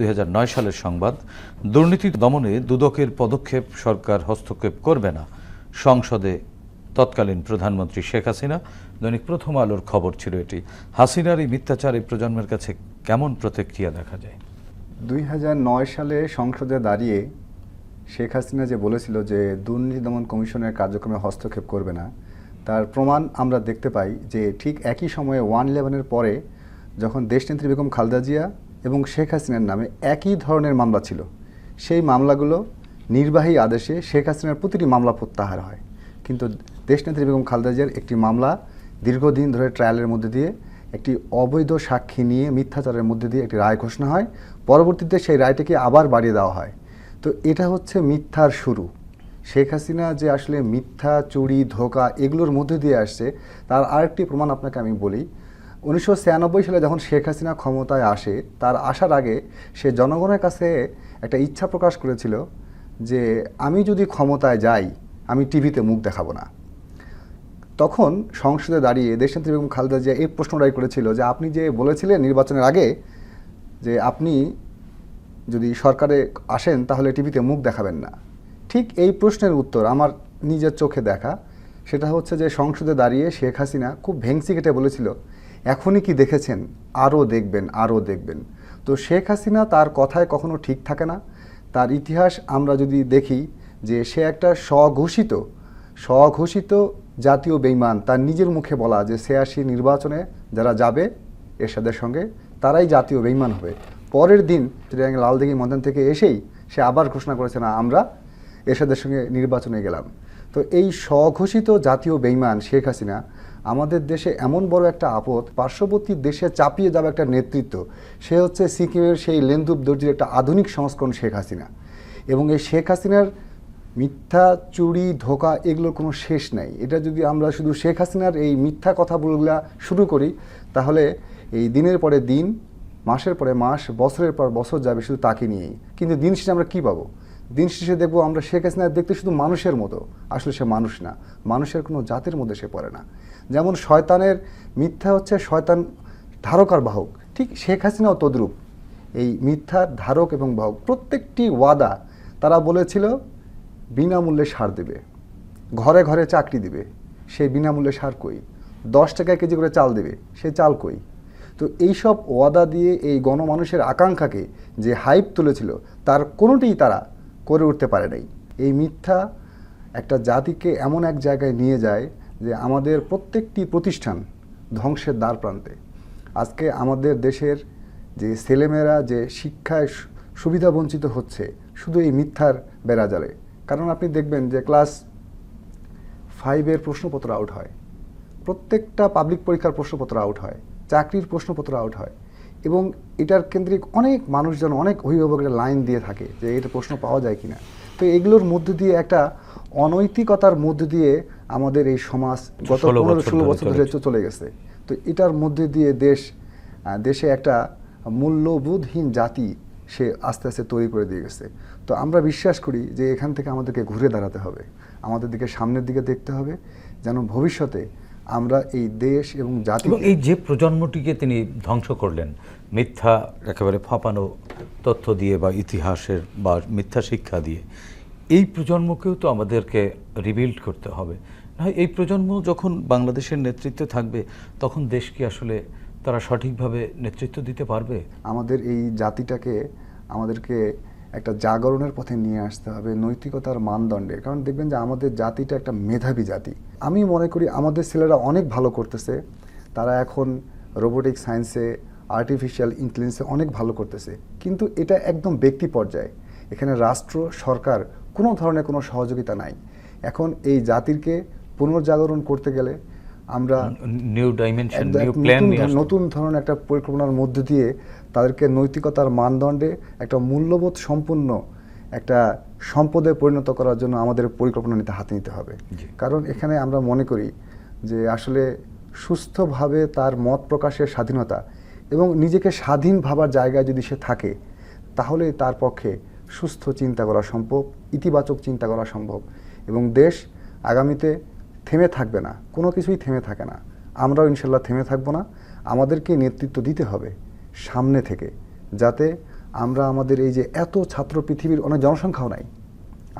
দুই হাজার নয় সালের সংবাদ, দুর্নীতি দমনে দুদকের পদক্ষেপ সরকার হস্তক্ষেপ করবে না। সংসদে তৎকালীন প্রধানমন্ত্রী শেখ হাসিনা, দৈনিক প্রথম আলোর খবর ছিল এটি। হাসিনার এই মিথ্যাচার প্রজন্মের কাছে কেমন প্রতিক্রিয়া দেখা যায়? দুই হাজার নয় সালে সংসদে দাঁড়িয়ে শেখ হাসিনা যে বলেছিল যে দুর্নীতি দমন কমিশনের কার্যক্রমে হস্তক্ষেপ করবে না, তার প্রমাণ আমরা দেখতে পাই যে ঠিক একই সময়ে ওয়ান ইলেভেনের পরে যখন দেশনেত্রী বেগম খালদা জিয়া এবং শেখ হাসিনার নামে একই ধরনের মামলা ছিল। সেই মামলাগুলো নির্বাহী আদেশে শেখ হাসিনার প্রতিটি মামলা প্রত্যাহার হয়। কিন্তু দেশনেত্রী বেগম খালেদা জিয়ার একটি মামলা দীর্ঘদিন ধরে ট্রায়ালের মধ্যে দিয়ে একটি অবৈধ সাক্ষী নিয়ে মিথ্যাচারের মধ্যে দিয়ে একটি রায় ঘোষণা হয়। পরবর্তীতে সেই রায়টিকে আবার বাড়িয়ে দেওয়া হয়। তো এটা হচ্ছে মিথ্যার শুরু। শেখ হাসিনা যে আসলে মিথ্যা, চুরি, ধোকা এগুলোর মধ্যে দিয়ে আসছে, তার আরেকটি প্রমাণ আপনাকে আমি বলি। উনিশশো ছিয়ানব্বই সালে যখন শেখ হাসিনা ক্ষমতায় আসে, তার আসার আগে সে জনগণের কাছে একটা ইচ্ছা প্রকাশ করেছিল যে আমি যদি ক্ষমতায় যাই, আমি টিভিতে মুখ দেখাবো না। তখন সংসদে দাঁড়িয়ে দেশনেত্রী বেগম খালেদা জিয়া এই প্রশ্নটাই করেছিল যে আপনি যে বলেছিলেন নির্বাচনের আগে যে আপনি যদি সরকারে আসেন তাহলে টিভিতে মুখ দেখাবেন না। ঠিক এই প্রশ্নের উত্তর আমার নিজের চোখে দেখা। সেটা হচ্ছে যে সংসদে দাঁড়িয়ে শেখ হাসিনা খুব ভেংসি কেটে বলেছিল এখনই কি দেখেছেন? আরও দেখবেন আরও দেখবেন। তো শেখ হাসিনা তার কথায় কখনো ঠিক থাকে না। তার ইতিহাস আমরা যদি দেখি যে সে একটা স্বঘোষিত স্বঘোষিত জাতীয় বেইমান তার নিজের মুখে বলা যে ছিয়াশি নির্বাচনে যারা যাবে এরশাদের সঙ্গে, তারাই জাতীয় বেইমান হবে। পরের দিন লালদিঘি ময়দান থেকে এসেই সে আবার ঘোষণা করেছে, না, আমরা এরশাদের সঙ্গে নির্বাচনে গেলাম। তো এই স্বঘোষিত জাতীয় বেইমান শেখ হাসিনা, আমাদের দেশে এমন বড় একটা আপদ, পার্শ্ববর্তী দেশে চাপিয়ে যাওয়া একটা নেতৃত্ব। সে হচ্ছে সিকিমের সেই লেন্দুব দর্জির একটা আধুনিক সংস্করণ শেখ হাসিনা। এবং এই শেখ হাসিনার মিথ্যা, চুরি, ধোকা এগুলোর কোনো শেষ নাই। এটা যদি আমরা শুধু শেখ হাসিনার এই মিথ্যা কথা বলগুলা শুরু করি, তাহলে এই দিনের পরে দিন, মাসের পরে মাস, বছরের পর বছর যাবে শুধু তাকে নিয়েই। কিন্তু দিন শেষে আমরা কী পাবো? দিন শেষে দেখব আমরা শেখ হাসিনা দেখতে শুধু মানুষের মতো, আসলে সে মানুষ না, মানুষের কোনো জাতির মধ্যে সে পড়ে না। যেমন শয়তানের মিথ্যা হচ্ছে শয়তান ধারক আর বাহক, ঠিক শেখ হাসিনাও তদ্রূপ। এই মিথ্যার ধারক এবং বাহক, প্রত্যেকটি ওয়াদা তারা বলেছিল বিনামূল্যে সার দেবে, ঘরে ঘরে চাকরি দিবে সেই বিনামূল্যে সার কই? দশ টাকায় কেজি করে চাল দেবে, সে চাল কই? তো এইসব ওয়াদা দিয়ে এই গণমানুষের আকাঙ্ক্ষাকে যে হাইপ তুলেছিল, তার কোনোটিই তারা করে উঠতে পারে নাই। এই মিথ্যা একটা জাতিকে এমন এক জায়গায় নিয়ে যায় যে আমাদের প্রত্যেকটি প্রতিষ্ঠান ধ্বংসের দ্বার প্রান্তে। আজকে আমাদের দেশের যে ছেলেমেয়েরা যে শিক্ষায় সুবিধা বঞ্চিত হচ্ছে, শুধু এই মিথ্যার বেড়াজালে। কারণ আপনি দেখবেন যে ক্লাস ফাইভের প্রশ্নপত্র আউট হয়। প্রত্যেকটা পাবলিক পরীক্ষার প্রশ্নপত্র আউট হয়, চাকরির প্রশ্নপত্র আউট হয়। এবং এটার কেন্দ্রিক অনেক মানুষজন অনেক অভিভাবকের লাইন দিয়ে থাকে যে এটা প্রশ্ন পাওয়া যায় কিনা। তো এগুলোর মধ্যে দিয়ে একটা অনৈতিকতার মধ্যে দিয়ে আমাদের এই সমাজ গত পনেরো ষোলো বছর ধরে চলে গেছে। তো এটার মধ্যে দিয়ে দেশ দেশে একটা মূল্যবোধহীন জাতি সে আস্তে আস্তে তৈরি করে দিয়ে গেছে। তো আমরা বিশ্বাস করি যে এখান থেকে আমাদেরকে ঘুরে দাঁড়াতে হবে। আমাদের দিকে সামনের দিকে দেখতে হবে। যেন ভবিষ্যতে আমরা এই দেশ এবং জাতি এবং এই যে প্রজন্মটিকে তিনি ধ্বংস করলেন মিথ্যা একেবারে ফাঁপানো তথ্য দিয়ে বা ইতিহাসের বা মিথ্যা শিক্ষা দিয়ে এই প্রজন্মকেও তো আমাদেরকে রিবিল্ড করতে হবে। না হয় এই প্রজন্ম যখন বাংলাদেশের নেতৃত্বে থাকবে তখন দেশ কি আসলে তারা সঠিকভাবে নেতৃত্ব দিতে পারবে? আমাদের এই জাতিটাকে আমাদেরকে একটা জাগরণের পথে নিয়ে আসতে হবে নৈতিকতার মানদণ্ডে। কারণ দেখবেন যে আমাদের জাতিটা একটা মেধাবী জাতি। আমি মনে করি আমাদের ছেলেরা অনেক ভালো করতেছে। তারা এখন রোবোটিক সায়েন্সে আর্টিফিশিয়াল ইন্টেলিজেন্সে অনেক ভালো করতেছে। কিন্তু এটা একদম ব্যক্তি পর্যায়ে। এখানে রাষ্ট্র সরকার কোনো ধরনের কোনো সহযোগিতা নাই। এখন এই জাতিকে পুনর্জাগরণ করতে গেলে আমরা নিউ ডাইমেনশন নিউ প্ল্যান নতুন ধরনের একটা পরিকল্পনার মধ্য দিয়ে তাদেরকে নৈতিকতার মানদণ্ডে একটা মূল্যবোধ সম্পন্ন একটা সম্পদে পরিণত করার জন্য আমাদের পরিকল্পনা নিতে হাতে নিতে হবে। কারণ এখানে আমরা মনে করি যে আসলে সুস্থভাবে তার মত প্রকাশের স্বাধীনতা এবং নিজেকে স্বাধীন ভাবার জায়গায় যদি সে থাকে তাহলে তার পক্ষে সুস্থ চিন্তা করা সম্ভব ইতিবাচক চিন্তা করা সম্ভব এবং দেশ আগামীতে থেমে থাকবে না কোনো কিছুই থেমে থাকে না। আমরাও ইনশাল্লাহ থেমে থাকব না। আমাদেরকে নেতৃত্ব দিতে হবে। সামনে থেকে যাতে আমরা আমাদের এই যে এত ছাত্র পৃথিবীর অনেক জনসংখ্যাও নাই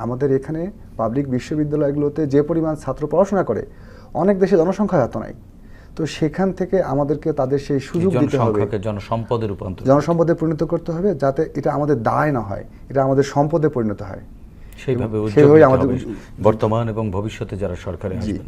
আমাদের এখানে পাবলিক বিশ্ববিদ্যালয়গুলোতে যে পরিমাণ ছাত্র পড়াশোনা করে অনেক দেশে জনসংখ্যা এত নাই। তো সেখান থেকে আমাদেরকে তাদের সেই সুযোগ দিতে হবে। জনসম্পদে রূপান্তর জনসম্পদে পরিণত করতে হবে যাতে এটা আমাদের দায় না হয় এটা আমাদের সম্পদে পরিণত হয়। সেইভাবে সেইভাবে আমাদের বর্তমান এবং ভবিষ্যতে যারা সরকারে আসবেন